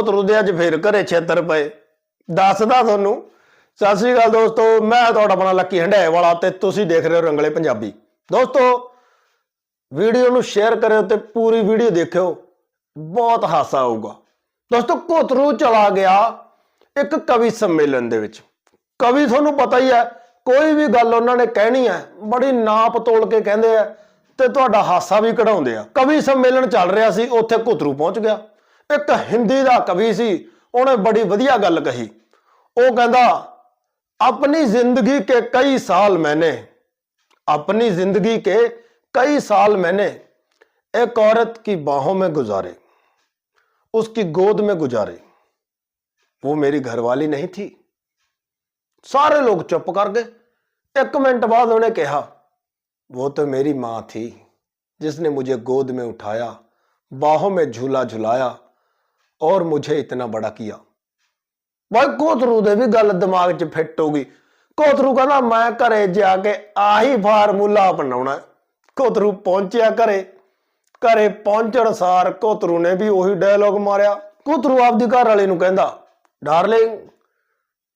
ਕੋਤਰੂ ਦੇ ਅੱਜ ਫੇਰ ਘਰੇ ਛੇਤਰ ਪਏ। ਦੱਸਦਾ ਤੁਹਾਨੂੰ, ਸਤਿ ਸ੍ਰੀ ਅਕਾਲ ਦੋਸਤੋ, ਮੈਂ ਤੁਹਾਡਾ ਆਪਣਾ ਲੱਕੀ ਹੰਡਾਏ ਵਾਲਾ ਤੇ ਤੁਸੀਂ ਦੇਖ ਰਹੇ ਹੋ ਰੰਗਲੇ ਪੰਜਾਬੀ। ਦੋਸਤੋ, ਵੀਡੀਓ ਨੂੰ ਸ਼ੇਅਰ ਕਰਿਓ ਤੇ ਪੂਰੀ ਵੀਡੀਓ ਦੇਖਿਓ, ਬਹੁਤ ਹਾਸਾ ਆਊਗਾ। ਦੋਸਤੋ ਕੋਤਰੂ ਚਲਾ ਗਿਆ ਇੱਕ ਕਵੀ ਸੰਮੇਲਨ ਦੇ ਵਿੱਚ। ਕਵੀ ਤੁਹਾਨੂੰ ਪਤਾ ਹੀ ਹੈ, ਕੋਈ ਵੀ ਗੱਲ ਉਹਨਾਂ ਨੇ ਕਹਿਣੀ ਹੈ, ਬੜੀ ਨਾਪ ਤੋਲ ਕੇ ਕਹਿੰਦੇ ਆ ਤੇ ਤੁਹਾਡਾ ਹਾਸਾ ਵੀ ਕਢਾਉਂਦੇ ਆ। ਕਵੀ ਸੰਮੇਲਨ ਚੱਲ ਰਿਹਾ ਸੀ, ਉੱਥੇ ਕੋਤਰੂ ਪਹੁੰਚ ਗਿਆ। ਇੱਕ ਹਿੰਦੀ ਦਾ ਕਵੀ ਸੀ ਉਹਨੇ ਬੜੀ ਵਧੀਆ ਗੱਲ ਕਹੀ ਉਹ ਕਹਿੰਦਾ ਆਪਣੀ ਜ਼ਿੰਦਗੀ ਕੇ ਕਈ ਸਾਲ ਮੈਨੇ अपनी जिंदगी के कई साल मैंने एक औरत की बाहों में गुजारे उसकी गोद में गुजारे वो मेरी घरवाली नहीं थी सारे लोग चुप कर गए एक मिनट बाद उन्हें कहा वो तो मेरी माँ थी जिसने मुझे गोद में उठाया बाहों में झूला झुलाया और मुझे इतना बड़ा किया ਬਾਈ ਕੋਤਰੂ ਦੇ ਵੀ ਗੱਲ ਦਿਮਾਗ 'ਚ ਫਿੱਟ ਹੋ ਗਈ ਕੋਤਰੂ ਕਹਿੰਦਾ ਮੈਂ ਘਰੇ ਜਾ ਕੇ ਆਹੀ ਫਾਰਮੂਲਾ ਅਪਣਾਉਣਾ ਹੈ। ਕੋਤਰੂ ਪਹੁੰਚਿਆ ਘਰੇ ਘਰੇ ਪਹੁੰਚਣ ਸਾਰ ਕੋਤਰੂ ਨੇ ਵੀ ਉਹੀ ਡਾਇਲੋਗ ਮਾਰਿਆ ਕੋਤਰੂ ਆਪਦੀ ਘਰ ਵਾਲੇ ਨੂੰ ਕਹਿੰਦਾ ਡਾਰਲਿੰਗ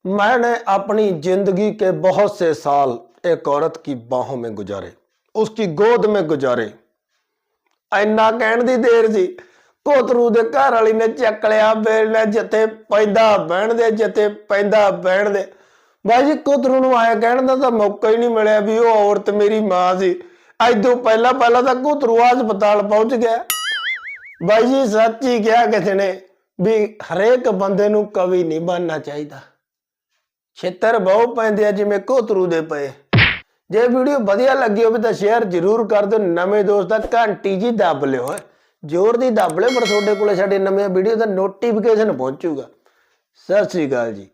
मैंने अपनी जिंदगी के बहुत से साल एक औरत की बाहों में गुजारे उसकी गोद में गुजारे ਇੰਨਾ ਕਹਿਣ ਦੀ ਦੇਰ ਸੀ ਕੋਤਰੂ ਦੇ ਘਰ ਵਾਲੀ ਨੇ ਚੱਕ ਲਿਆ ਬੇਲ ਜਿੱਥੇ ਪੈਂਦਾ ਬਹਿਣ ਦੇ, ਜਿੱਥੇ ਪੈਂਦਾ ਬਹਿਣ ਦੇ। ਬਾਈ ਜੀ ਕੋਤਰੂ ਨੂੰ ਆਇਆ ਕਹਿਣ ਦਾ ਤਾਂ ਮੌਕਾ ਹੀ ਨਹੀਂ ਮਿਲਿਆ ਵੀ ਉਹ ਔਰਤ ਮੇਰੀ ਮਾਂ ਸੀ। ਐਦੋਂ ਪਹਿਲਾਂ ਪਹਿਲਾਂ ਤਾਂ ਕੋਤਰੂ ਹਸਪਤਾਲ ਪਹੁੰਚ ਗਿਆ। ਬਾਈ ਜੀ, ਸੱਚ ਹੀ ਕਿਹਾ ਕਿਸੇ ਨੇ ਵੀ ਹਰੇਕ ਬੰਦੇ ਨੂੰ ਕਵੀ ਨਹੀਂ ਬਣਨਾ ਚਾਹੀਦਾ। ਛੇਤਰ ਬਹੁ ਪੈਂਦੇ ਆ ਜਿਵੇਂ ਕੋਤਰੂ ਦੇ ਪਏ। ਜੇ ਵੀਡੀਓ ਵਧੀਆ ਲੱਗੀ ਹੋਵੇ ਤਾਂ ਸ਼ੇਅਰ ਜ਼ਰੂਰ ਕਰ ਦਿਓ। ਨਵੇਂ ਦੋਸਤ ਦਾ ਘੰਟੀ ਜੀ ਦੱਬ ਲਿਓ ਜ਼ੋਰ ਦੀ ਦੱਬ ਲਿਓ ਪਰ ਤੁਹਾਡੇ ਕੋਲੇ ਸਾਡੇ ਨਵੇਂ ਵੀਡੀਓ ਦਾ ਨੋਟੀਫਿਕੇਸ਼ਨ ਪਹੁੰਚੂਗਾ। ਸਤਿ ਸ੍ਰੀ ਅਕਾਲ ਜੀ।